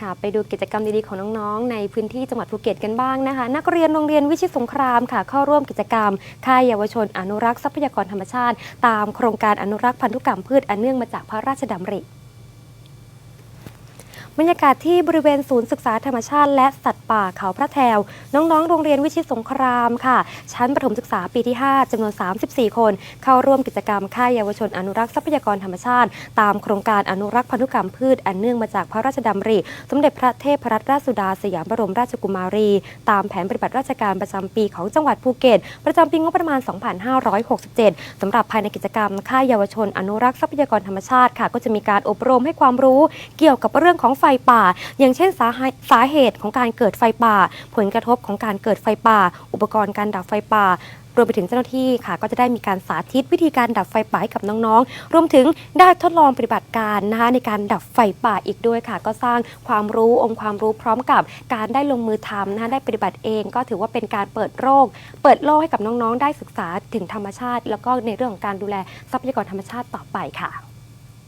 ค่ะไปดูกิจกรรมดีๆของน้องๆ ในพื้นที่จังหวัดภูเก็ตกันบ้างนะคะ นักเรียนโรงเรียนวิชิตสงครามค่ะ เข้าร่วมกิจกรรม ค่ายเยาวชนอนุรักษ์ทรัพยากรธรรมชาติ ตามโครงการอนุรักษ์พันธุกรรมพืชอันเนื่องมาจากพระราชดำริ บรรยากาศที่บริเวณศูนย์ศึกษาธรรมชาติและสัตว์ป่าเขาพระแถว น้องๆ โรงเรียนวิชิตสงครามค่ะ ชั้นประถมศึกษาปีที่ 5จำนวน 34 คน เข้าร่วมกิจกรรมค่ายเยาวชนอนุรักษ์ทรัพยากรธรรมชาติ ตามโครงการอนุรักษ์พันธุกรรมพืชอันเนื่องมาจากพระราชดำริ สมเด็จพระเทพรัตนราชสุดาสยามบรมราชกุมารี ตามแผนปฏิบัติราชการประจำปีของจังหวัดภูเก็ต ประจำปีงบประมาณ 2567สำหรับภายในกิจกรรมค่ายเยาวชนอนุรักษ์ทรัพยากรธรรมชาติค่ะ ก็จะมีการอบรมให้ความรู้เกี่ยวกับเรื่องของไฟป่า อย่างเช่นสาเหตุสาเหตุของการเกิดไฟป่า ผลกระทบของการเกิดไฟป่า อุปกรณ์การดับไฟป่ารวมไปถึงเจ้าหน้าที่ค่ะ ก็จะได้มีการสาธิตวิธีการดับไฟป่าให้กับน้องๆ รวมถึงได้ทดลองปฏิบัติการนะคะในการดับไฟป่าอีกด้วยค่ะ ก็สร้างความรู้องค์ความรู้พร้อมกับการได้ลงมือทำนะคะได้ปฏิบัติเอง ก็ถือว่าเป็นการเปิดโลกเปิดโลกให้กับน้องๆ ได้ศึกษาถึงธรรมชาติ แล้วก็ในเรื่องของการดูแลทรัพยากรธรรมชาติต่อไปค่ะ